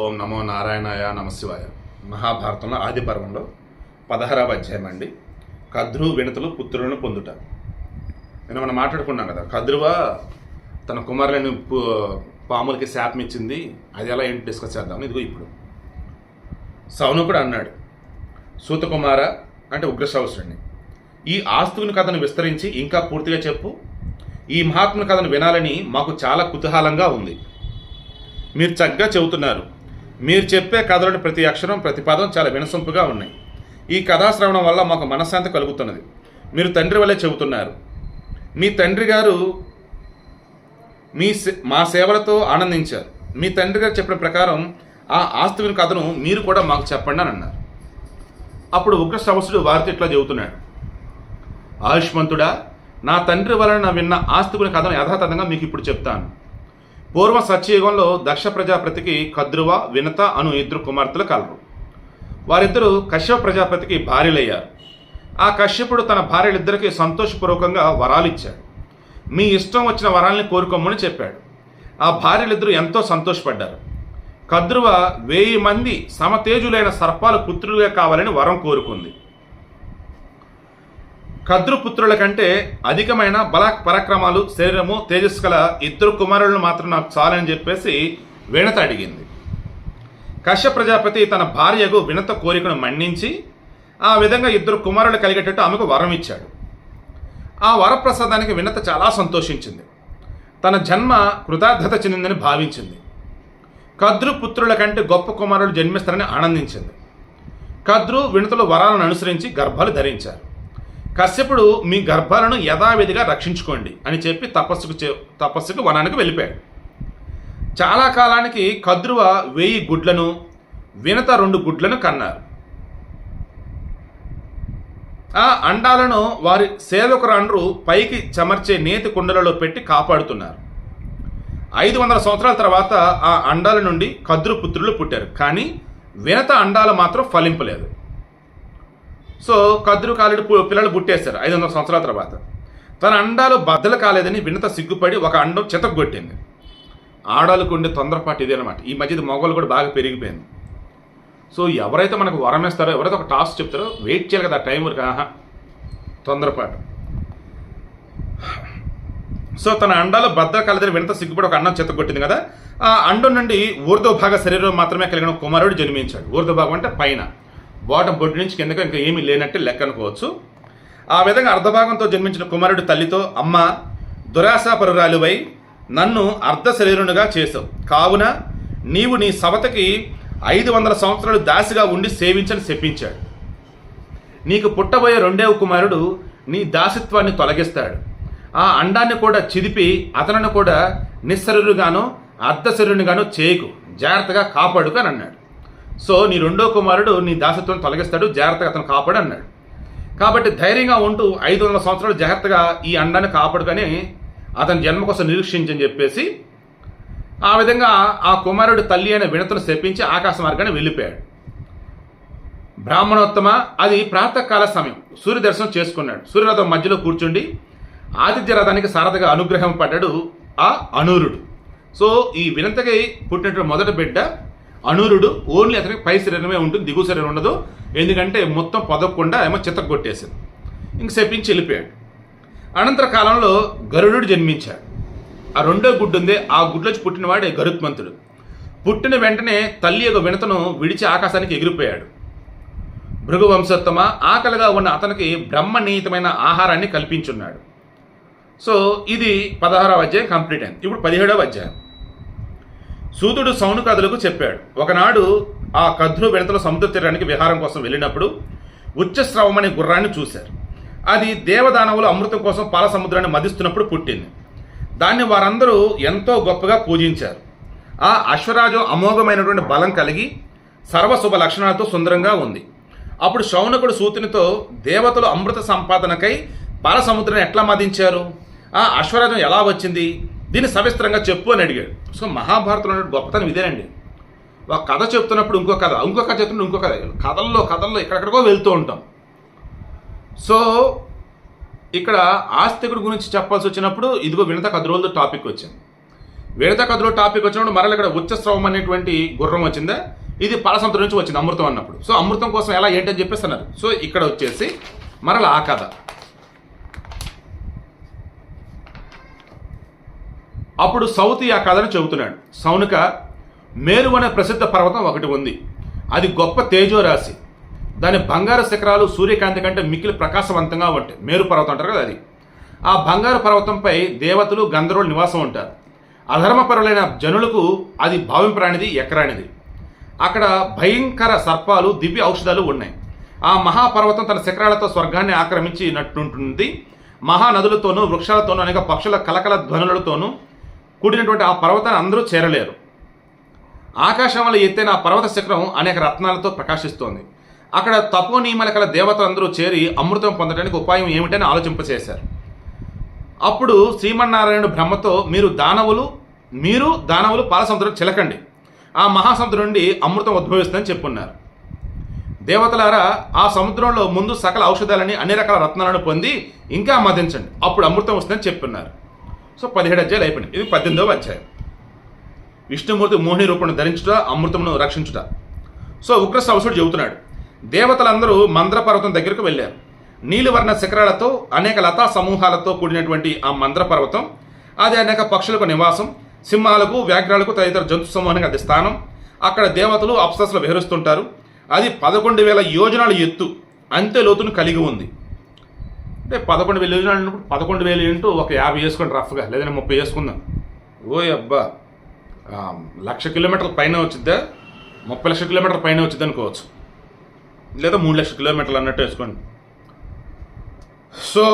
ఓం నమో నారాయణాయ నమశివాయ. మహాభారతంలో ఆది పర్వంలో పదహారవ అధ్యాయం అండి. కద్రు వినతులు పుత్రులను పొందుట. నేను మనం మాట్లాడుకున్నాం కదా కద్రువ తన కుమారులను పాములకి శాపం ఇచ్చింది. అది ఎలా ఏంటి డిస్కస్ చేద్దాం. ఇదిగో ఇప్పుడు. సౌనకుడు అన్నాడు సూతకుమార అంటే ఉగ్రశ్రవసుడిని ఈ ఆస్తుని కథను విస్తరించి ఇంకా పూర్తిగా చెప్పు. ఈ మహాత్ముని కథను వినాలని మాకు చాలా కుతూహలంగా ఉంది. మీరు చక్కగా చెబుతున్నారు. మీరు చెప్పే కథలోని ప్రతి అక్షరం ప్రతి పదం చాలా వినసొంపుగా ఉన్నాయి. ఈ కథాశ్రవణం వల్ల మాకు మనశ్శాంతి కలుగుతున్నది. మీరు తండ్రి వల్లే చెబుతున్నారు. మీ తండ్రి గారు మీ సే- మా సేవలతో ఆనందించారు. మీ తండ్రి గారు చెప్పిన ప్రకారం ఆ ఆస్తివిని కథను మీరు కూడా మాకు చెప్పండి అని అన్నారు. అప్పుడు ఉగ్ర శ్రవసుడు వారితో ఇట్లా చెబుతున్నాడు. ఆయుష్మంతుడా నా తండ్రి వలన విన్న ఆస్తికుని కథను యథాతథంగా మీకు ఇప్పుడు చెప్తాను. పూర్వ సత్యయుగంలో దక్ష ప్రజాపతికి కద్రువ వినత అను ఇద్దరు కుమార్తెలు కలరు. వారిద్దరూ కశ్యప ప్రజాపతికి భార్యలయ్యారు. ఆ కశ్యపుడు తన భార్యలిద్దరికీ సంతోషపూర్వకంగా వరాలు ఇచ్చాడు మీ ఇష్టం వచ్చిన వరాల్ని కోరుకోమని చెప్పాడు. ఆ భార్యలిద్దరూ ఎంతో సంతోషపడ్డారు. కద్రువ వెయ్యి మంది సమతేజులైన సర్పాలు పుత్రులుగా కావాలని వరం కోరుకుంది. కద్రుపుత్రుల కంటే అధికమైన బల పరాక్రమాలు శరీరము తేజస్సు గల ఇద్దరు కుమారులను మాత్రం నాకు చాలని చెప్పేసి వినత అడిగింది. కశ్య ప్రజాపతి తన భార్యకు వినత కోరికను మన్నించి ఆ విధంగా ఇద్దరు కుమారులు కలిగేటట్టు ఆమెకు వరం ఇచ్చాడు. ఆ వరప్రసాదానికి వినత చాలా సంతోషించింది. తన జన్మ కృతార్థత చెందిందని భావించింది. కద్రు పుత్రుల కంటే గొప్ప కుమారుడు జన్మిస్తారని ఆనందించింది. కద్రు వినతలు వరాలను అనుసరించి గర్భాలు ధరించారు. కశ్యపుడు మీ గర్భాలను యథావిధిగా రక్షించుకోండి అని చెప్పి తపస్సుకు చే- తపస్సుకు వనానికి వెళ్ళిపోయాడు. చాలా కాలానికి కద్రువ వెయ్యి గుడ్లను వినత రెండు గుడ్లను కన్నారు. ఆ అండాలను వారి సేవకురాండ్రు పైకి చెమర్చే నేతి కుండలలో పెట్టి కాపాడుతున్నారు. ఐదు వందల సంవత్సరాల తర్వాత ఆ అండాల నుండి కద్రు పుత్రులు పుట్టారు కానీ వినత అండాలు మాత్రం ఫలింపలేదు. సో కద్రు కాలుడు పిల్లలు పుట్టేశారు ఐదు వందల సంవత్సరాల తర్వాత. తన అండాలు బద్దలు కాలేదని వినత సిగ్గుపడి ఒక అండం చితగొట్టింది ఆడాలకు ఉండే తొందరపాటు ఇదే అనమాట ఈ మధ్య మొగలు కూడా బాగా పెరిగిపోయింది. సో ఎవరైతే మనకు వరం ఎవరైతే ఒక టాస్క్ చెప్తారో వెయిట్ చేయాలి కదా ఆ టైం వరకు. ఆహా తొందరపాటు. సో తన అండాలు బద్ద కలదని వినత సిగ్గుపడి ఒక అండం చెత్తగొట్టింది కదా. ఆ అండం నుండి ఊర్ధ్వ భాగ శరీరం మాత్రమే కలిగిన కుమారుడు జన్మించాడు. ఊర్ధ్వ భాగం అంటే పైన. బాటం బొడ్డు నుంచి కిందకు ఇంకా ఏమీ లేనట్టే లెక్క అనుకోవచ్చు. ఆ విధంగా అర్ధభాగంతో జన్మించిన కుమారుడు తల్లితో అమ్మ దురాశాపరురాలువై నన్ను అర్ధ శరీరునిగా చేసావు కావున నీవు నీ సవతకి ఐదు వందల సంవత్సరాలు దాసిగా ఉండి సేవించని చెప్పించాడు నీకు పుట్టబోయే రెండవ కుమారుడు నీ దాసిత్వాన్ని తొలగిస్తాడు. ఆ అండాన్ని కూడా చిదిపి అతను కూడా నిస్సరుగాను అర్ధశరునిగాను చేయకు. జాగ్రత్తగా కాపాడుకు అని అన్నాడు. సో నీ రెండో కుమారుడు నీ దాసత్వం తొలగిస్తాడు జాగ్రత్తగా అతను కాపాడు అన్నాడు కాబట్టి ధైర్యంగా ఉంటూ ఐదు వందల సంవత్సరాలు జాగ్రత్తగా ఈ అండాన్ని కాపాడుకొని అతని జన్మ కోసం నిరీక్షించని చెప్పేసి ఆ విధంగా ఆ కుమారుడు తల్లి అయిన వినతను శపించి ఆకాశ మార్గాన్ని వెళ్ళిపోయాడు. బ్రాహ్మణోత్తమ అది ప్రాతకాల సమయం. సూర్య దర్శనం చేసుకున్నాడు. సూర్యరథం మధ్యలో కూర్చుండి ఆదిత్య రథానికి సారథగా అనుగ్రహం పడ్డాడు ఆ అనూరుడు. సో ఈ వినంతకి పుట్టినటువంటి మొదటి బిడ్డ అనూరుడు ఓన్లీ అతనికి పై శరీరమే ఉంటుంది దిగు శరీరం ఉండదు. ఎందుకంటే మొత్తం పొదగకుండా ఏమో చిత్త కొట్టేసింది. ఇంక శపించి వెళ్ళిపోయాడు. అనంతర కాలంలో గరుడు జన్మించాడు. ఆ రెండో గుడ్డు ఉంది ఆ గుడ్లోంచి పుట్టినవాడే గరుత్మంతుడు. పుట్టిన వెంటనే తల్లి యొక్క వినతను విడిచి ఆకాశానికి ఎగిరిపోయాడు. భృగు వంశోత్తమ ఆకలిగా ఉన్న అతనికి బ్రహ్మనీయతమైన ఆహారాన్ని కల్పించున్నాడు. సో ఇది పదహారవ అధ్యాయం కంప్లీట్ అయింది. ఇప్పుడు పదిహేడవ అధ్యాయం. సూతుడు సౌను కథలకు చెప్పాడు. ఒకనాడు ఆ కద్రు విడతల సముద్ర తీరానికి విహారం కోసం వెళ్ళినప్పుడు ఉచ్చస్రవం అనే గుర్రాన్ని చూశారు. అది దేవదానవులు అమృతం కోసం పాల సముద్రాన్ని మదిస్తున్నప్పుడు పుట్టింది. దాన్ని వారందరూ ఎంతో గొప్పగా పూజించారు. ఆ అశ్వరాజు అమోఘమైనటువంటి బలం కలిగి సర్వశుభ లక్షణాలతో సుందరంగా ఉంది. అప్పుడు శౌనకుడు సూతునితో దేవతలు అమృత సంపాదనకై పాల సముద్రాన్ని ఎట్లా మదించారు? ఆ అశ్వరాజం ఎలా వచ్చింది? దీన్ని సవిస్తరంగా చెప్పు అని అడిగాడు. సో మహాభారతంలో ఉన్న గొప్పతనం ఇదేనండి. ఒక కథ చెప్తున్నప్పుడు ఇంకో కథ ఇంకో కథ చెప్తున్నప్పుడు ఇంకో కథ. కథల్లో కథల్లో ఎక్కడెక్కడికో వెళ్తూ ఉంటాం. సో ఇక్కడ ఆస్తికుడి గురించి చెప్పాల్సి వచ్చినప్పుడు ఇదిగో వినత కథ రోజులు టాపిక్ వచ్చింది. విడత కథలో టాపిక్ వచ్చినప్పుడు మరల ఇక్కడ ఉచ్చస్రవం అనేటువంటి గుర్రం వచ్చిందా? ఇది పలసంత నుంచి వచ్చింది అమృతం అన్నప్పుడు. సో అమృతం కోసం ఎలా ఏంటని చెప్పేస్తున్నారు సో ఇక్కడ వచ్చేసి మరల ఆ కథ. అప్పుడు సౌతి ఆ కథను చెబుతున్నాడు. సౌనుక మేరు అనే ప్రసిద్ధ పర్వతం ఒకటి ఉంది. అది గొప్ప తేజోరాశి. దాని బంగారు శిఖరాలు సూర్యకాంతి కంటే మిక్కిలి ప్రకాశవంతంగా ఉంటాయి. మేరు పర్వతం అంటారు కదా అది. ఆ బంగారు పర్వతంపై దేవతలు గంధర్వులు నివాసం ఉంటారు. అధర్మపరులైన జనులకు అది భావింపరానిది ఎక్కరానిది. అక్కడ భయంకర సర్పాలు దివ్య ఔషధాలు ఉన్నాయి. ఆ మహాపర్వతం తన శిఖరాలతో స్వర్గాన్ని ఆక్రమించినట్టుంటుంది. మహానదులతోనూ వృక్షాలతోనూ అనేక పక్షుల కలకల ధ్వనులతోనూ కూడినటువంటి ఆ పర్వతాన్ని అందరూ చేరలేరు. ఆకాశం వల్ల ఎత్తైన ఆ పర్వత శిఖరం అనేక రత్నాలతో ప్రకాశిస్తోంది. అక్కడ తపోనియమాల కల దేవతలందరూ చేరి అమృతం పొందడానికి ఉపాయం ఏమిటని ఆలోచింపచేశారు. అప్పుడు శ్రీమన్నారాయణుడు బ్రహ్మతో మీరు దానవులు మీరు దానవులు పాలసముద్రం చిలకండి. ఆ మహాసముద్రం నుండి అమృతం ఉద్భవిస్తుందని చెప్పున్నారు. దేవతలారా ఆ సముద్రంలో ముందు సకల ఔషధాలని అన్ని రకాల రత్నాలను పొంది ఇంకా మదించండి. అప్పుడు అమృతం వస్తుందని చెప్పున్నారు. సో పదిహేడు అధ్యాయాలు అయిపోయినాయి. ఇది పద్దెనిమిదవ అధ్యాయం. విష్ణుమూర్తి మోహిని రూపంలో ధరించుట అమృతమును రక్షించుట. సో ఉగ్ర సవసుడు చెబుతున్నాడు దేవతలందరూ మంద్ర పర్వతం దగ్గరకు వెళ్ళారు. నీలివర్ణ శిఖరాలతో అనేక లతా సమూహాలతో కూడినటువంటి ఆ మంద్ర పర్వతం అది అనేక పక్షులకు నివాసం సింహాలకు వ్యాఘ్రాలకు తదితర జంతు సమూహానికి అది స్థానం. అక్కడ దేవతలు అప్సస్లు విహరిస్తుంటారు. అది పదకొండు వేల యోజనాల ఎత్తు అంతే లోతును కలిగి ఉంది. అంటే పదకొండు వేలు అన్నప్పుడు పదకొండు వేలు ఇంటూ ఒక యాభై వేసుకోండి రఫ్గా లేదంటే ముప్పై వేసుకుందాం. ఓ అబ్బా లక్ష కిలోమీటర్ల పైన వచ్చిద్దా? ముప్పై లక్షల కిలోమీటర్ల పైన వచ్చింది అనుకోవచ్చు. లేదా మూడు లక్షల కిలోమీటర్లు అన్నట్టు వేసుకోండి. సో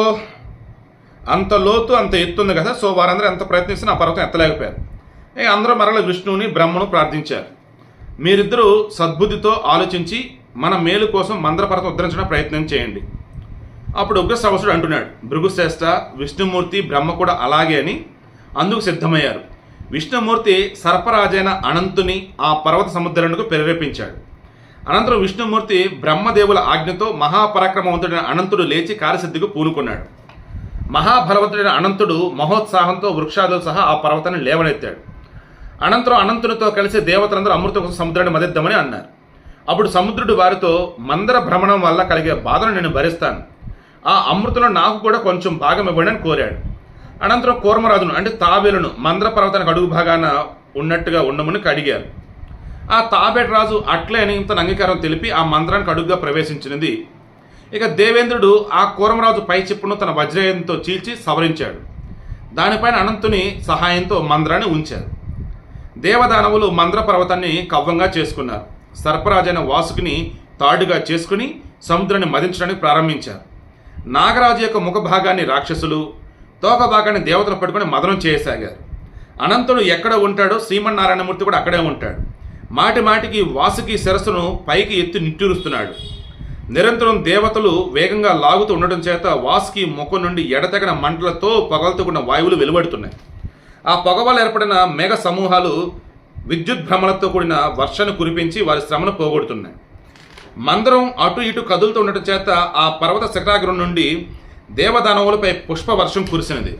అంత లోతు అంత ఎత్తు ఉంది కదా సో వారందరూ ఎంత ప్రయత్నిస్తున్నా ఆ పర్వతం ఎత్తలేకపోయారు. ఏ అందరూ మరల విష్ణువుని బ్రహ్మను ప్రార్థించారు. మీరిద్దరూ సద్బుద్ధితో ఆలోచించి మన మేలు కోసం మందర పర్వతం ఉద్ధరించడం ప్రయత్నం చేయండి. అప్పుడు ఉగ్ర అంటున్నాడు భృగుశ్రేష్ఠ విష్ణుమూర్తి బ్రహ్మ కూడా అలాగే అని. అందుకు సిద్ధమయ్యారు. విష్ణుమూర్తి సర్పరాజైన అనంతుని ఆ పర్వత సముద్రానికి ప్రేరేపించాడు. అనంతరం విష్ణుమూర్తి బ్రహ్మదేవుల ఆజ్ఞతో మహాపరాక్రమవంతుడైన అనంతుడు లేచి కార్యసిద్ధికి పూనుకున్నాడు. మహాబలవంతుడైన అనంతుడు మహోత్సాహంతో వృక్షాదులు సహా ఆ పర్వతాన్ని లేవనెత్తాడు. అనంతరం అనంతునితో కలిసి దేవతలందరూ అమృతం కోసం సముద్రాన్ని మదిద్దామని అన్నారు. అప్పుడు సముద్రుడు వారితో మందర భ్రమణం వల్ల కలిగే బాధను నేను భరిస్తాను. ఆ అమృతంలో నాకు కూడా కొంచెం భాగం ఇవ్వండి అని కోరాడు. అనంతరం కూర్మరాజును అంటే తాబేలును మంద్ర పర్వతానికి అడుగు భాగాన ఉన్నట్టుగా ఉండమని అడిగారు. ఆ తాబేట రాజు అట్లే అని తన అంగీకారం తెలిపి ఆ మందిరానికి అడుగుగా ప్రవేశించినది. ఇక దేవేంద్రుడు ఆ కూరమరాజు పై చిప్పును తన వజ్రయంతో చీల్చి సవరించాడు. దానిపైన అనంతుని సహాయంతో మంద్రాన్ని ఉంచారు. దేవదానవులు మంద్ర పర్వతాన్ని కవ్వంగా చేసుకున్నారు. సర్పరాజైన వాసుకిని తాడుగా చేసుకుని సముద్రాన్ని మదించడానికి ప్రారంభించారు. నాగరాజు యొక్క ముఖ భాగాన్ని రాక్షసులు తోక భాగాన్ని దేవతలు పట్టుకొని మదనం చేయసాగారు. అనంతుడు ఎక్కడ ఉంటాడో శ్రీమన్నారాయణమూర్తి కూడా అక్కడే ఉంటాడు. మాటి మాటికి వాసుకి శిరస్సును పైకి ఎత్తి నిట్టూరుస్తున్నాడు. నిరంతరం దేవతలు వేగంగా లాగుతూ ఉండటం చేత వాసుకి ముఖం నుండి ఎడతెగన మంటలతో పొగలతో వాయువులు వెలువడుతున్నాయి. ఆ పొగ వల్ల ఏర్పడిన మేఘ సమూహాలు విద్యుత్ భ్రమలతో కూడిన వర్షాన్ని కురిపించి వారి శ్రమను పోగొడుతున్నాయి. మందరం అటు ఇటు కదులుతూ ఉండటం చేత ఆ పర్వత శిఖరాగ్రం నుండి దేవదానవులపై పుష్ప వర్షం కురిసినది.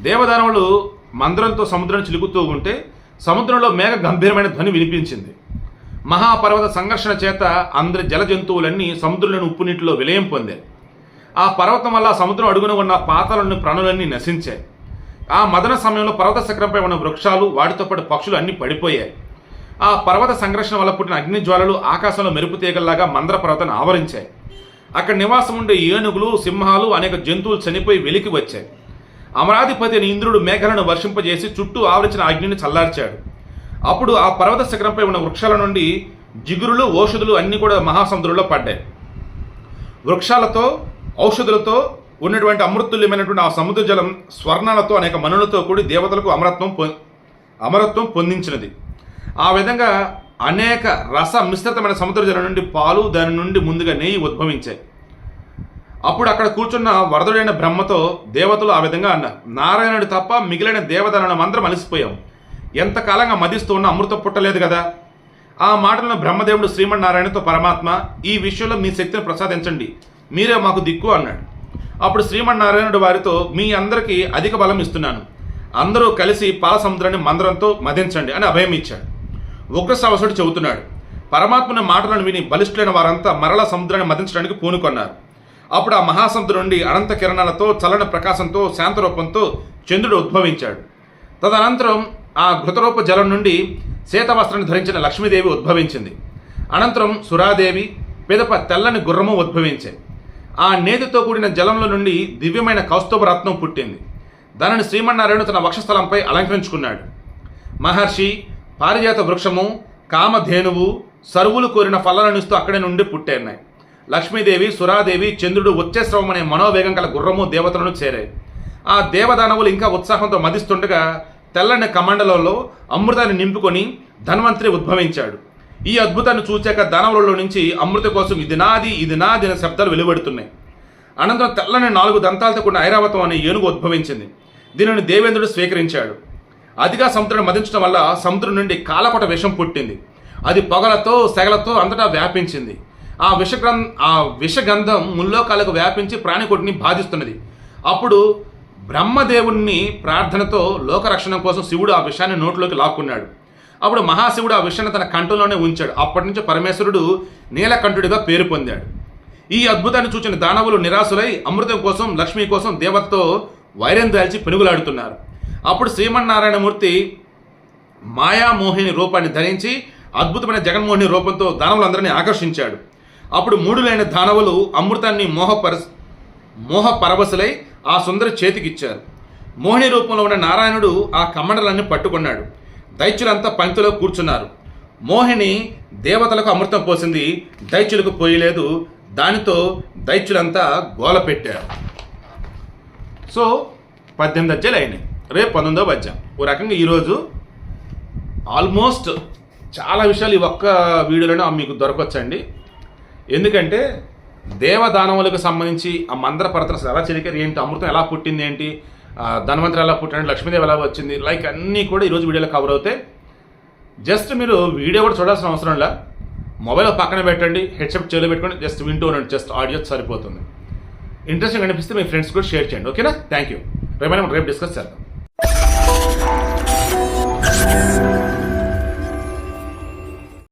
దేవదానవులు మందరంతో సముద్రం చిలుకుతూ ఉంటే సముద్రంలో మేఘ గంభీరమైన ధ్వని వినిపించింది. మహాపర్వత సంఘర్షణ చేత అందరి జల జంతువులన్నీ సముద్రంలోని ఉప్పు నీటిలో విలయం పొందాయి. ఆ పర్వతం వల్ల సముద్రం అడుగున ఉన్న పాతాలను ప్రాణులన్నీ నశించాయి. ఆ మదన సమయంలో పర్వత శిఖరంపై ఉన్న వృక్షాలు వాటితో పాటు పక్షులు అన్నీ పడిపోయాయి. ఆ పర్వత సంఘర్షణ వల్ల పుట్టిన అగ్ని జ్వాలలు ఆకాశంలో మెరుపు తీగల్లాగా మందర పర్వతాన్ని ఆవరించాయి. అక్కడ నివాసం ఉండే ఏనుగులు సింహాలు అనేక జంతువులు చనిపోయి వెలికి వచ్చాయి. అమరాధిపతి ఇంద్రుడు మేఘలను వర్షింపజేసి చుట్టూ ఆవరించిన అగ్నిని చల్లార్చాడు. అప్పుడు ఆ పర్వత శిఖరంపై ఉన్న వృక్షాల నుండి జిగురులు ఔషధులు అన్నీ కూడా మహాసముద్రంలో పడ్డాయి. వృక్షాలతో ఔషధులతో ఉన్నటువంటి అమృతుల్యమైనటువంటి ఆ సముద్ర జలం స్వర్ణాలతో అనేక మనులతో కూడి దేవతలకు అమరత్వం పొ అమరత్వం పొందించినది. ఆ విధంగా అనేక రస మిశ్రితమైన సముద్ర జలం నుండి పాలు దాని నుండి ముందుగా నెయ్యి ఉద్భవించాయి. అప్పుడు అక్కడ కూర్చున్న వరదుడైన బ్రహ్మతో దేవతలు ఆ విధంగా అన్నారు నారాయణుడు తప్ప మిగిలిన దేవతలను అందరం అలసిపోయాం. ఎంతకాలంగా మదిస్తూ ఉన్న అమృతం పుట్టలేదు కదా? ఆ మాటలను బ్రహ్మదేవుడు శ్రీమన్నారాయణతో పరమాత్మ ఈ విషయంలో మీ శక్తిని ప్రసాదించండి. మీరే మాకు దిక్కు అన్నాడు. అప్పుడు శ్రీమన్నారాయణుడు వారితో మీ అందరికీ అధిక బలం ఇస్తున్నాను. అందరూ కలిసి పాల సముద్రాన్ని మందరంతో మదించండి అని అభయం ఇచ్చాడు ఉగ్రశ్రవసుడు చెబుతున్నాడు పరమాత్మని మాటలను విని బలిష్ఠులైన వారంతా మరల సముద్రాన్ని మదించడానికి పూనుకొన్నారు. అప్పుడు ఆ మహాసముద్రం నుండి అనంత కిరణాలతో చల్లని ప్రకాశంతో శాంతరూపంతో చంద్రుడు ఉద్భవించాడు. తదనంతరం ఆ ఘృతరూప జలం నుండి వస్త్రాన్ని ధరించిన లక్ష్మీదేవి ఉద్భవించింది. అనంతరం సురాదేవి పిదప తెల్లని గుర్రము ఉద్భవించాయి. ఆ నేతితో కూడిన జలంలో నుండి దివ్యమైన కౌస్తుభ రత్నం పుట్టింది. దానిని శ్రీమన్నారాయణ తన వక్షస్థలంపై అలంకరించుకున్నాడు. మహర్షి పారిజాత వృక్షము కామధేనువు సరువులు కోరిన ఫలాలనిస్తూ అక్కడి నుండి పుట్టేన్నాయి. లక్ష్మీదేవి సురాదేవి చంద్రుడు వచ్చేశ్రవం అనే మనోవేగం గల గుర్రము దేవతలను చేరాయి. ఆ దేవదానవులు ఇంకా ఉత్సాహంతో మదిస్తుండగా తెల్లని కమండలంలో అమృతాన్ని నింపుకొని ధన్వంతరి ఉద్భవించాడు. ఈ అద్భుతాన్ని చూచాక దానవులలో నుంచి అమృత కోసం ఇది నాది ఇది నాది అనే శబ్దాలు వెలువడుతున్నాయి. అనంతరం తెల్లని నాలుగు దంతాలతో కూడిన ఐరావతం అనే ఏనుగు ఉద్భవించింది. దీనిని దేవేంద్రుడు స్వీకరించాడు. అతిగా సముద్రాన్ని మదించడం వల్ల సముద్రం నుండి కాలకొట విషం పుట్టింది. అది పొగలతో సెగలతో అంతటా వ్యాపించింది. ఆ విషగ్రం ఆ విషగంధం ముల్లోకాలకు వ్యాపించి ప్రాణికోటిని బాధిస్తున్నది. అప్పుడు బ్రహ్మదేవుణ్ణి ప్రార్థనతో లోకరక్షణ కోసం శివుడు ఆ విషయాన్ని నోట్లోకి లాక్కున్నాడు. అప్పుడు మహాశివుడు ఆ విషయాన్ని తన కంఠంలోనే ఉంచాడు. అప్పటి నుంచి పరమేశ్వరుడు నీలకంఠుడిగా పేరు పొందాడు. ఈ అద్భుతాన్ని చూచిన దానవులు నిరాశులై అమృతం కోసం లక్ష్మి కోసం దేవతతో వైరం దాల్చి పెనుగులాడుతున్నారు. అప్పుడు శ్రీమన్నారాయణమూర్తి మాయామోహిని రూపాన్ని ధరించి అద్భుతమైన జగన్మోహిని రూపంతో దానవులందరినీ ఆకర్షించాడు. అప్పుడు మూడులైన దానవులు అమృతాన్ని మోహపర మోహ పరవశులై ఆ సుందరి చేతికిచ్చారు. మోహిని రూపంలో ఉన్న నారాయణుడు ఆ కమండలన్నీ పట్టుకున్నాడు. దైత్యులంతా పంక్తిలో కూర్చున్నారు. మోహిని దేవతలకు అమృతం పోసింది దైత్యులకు పోయలేదు. దానితో దైత్యులంతా గోల పెట్టారు. సో పద్దెనిమిది అధ్యాయులు అయినాయి. రేపు పంతొమ్మిదో పద్యం. ఓ రకంగా ఈరోజు ఆల్మోస్ట్ చాలా విషయాలు ఈ ఒక్క వీడియోలోనే మీకు దొరకొచ్చండి. ఎందుకంటే దేవదానవులకు సంబంధించి ఆ మందర పరతలు అసలు ఎలా చెరికారు ఏంటి అమృతం ఎలా పుట్టింది ఏంటి ఆ, ఎలా పుట్టాడు లక్ష్మీదేవి ఎలా వచ్చింది లైక్ అన్నీ కూడా ఈరోజు వీడియోలో కవర్ అవుతాయి. జస్ట్ మీరు వీడియో కూడా చూడాల్సిన అవసరం లే. మొబైల్ పక్కన పెట్టండి హెడ్సెట్ చేలో పెట్టుకోండి జస్ట్ వింటూ ఉండండి జస్ట్ ఆడియో సరిపోతుంది. ఇంట్రెస్టింగ్ అనిపిస్తే మీ ఫ్రెండ్స్ కూడా షేర్ చేయండి ఓకేనా? థ్యాంక్ యూ రేపు రేపు డిస్కస్ చేద్దాం. you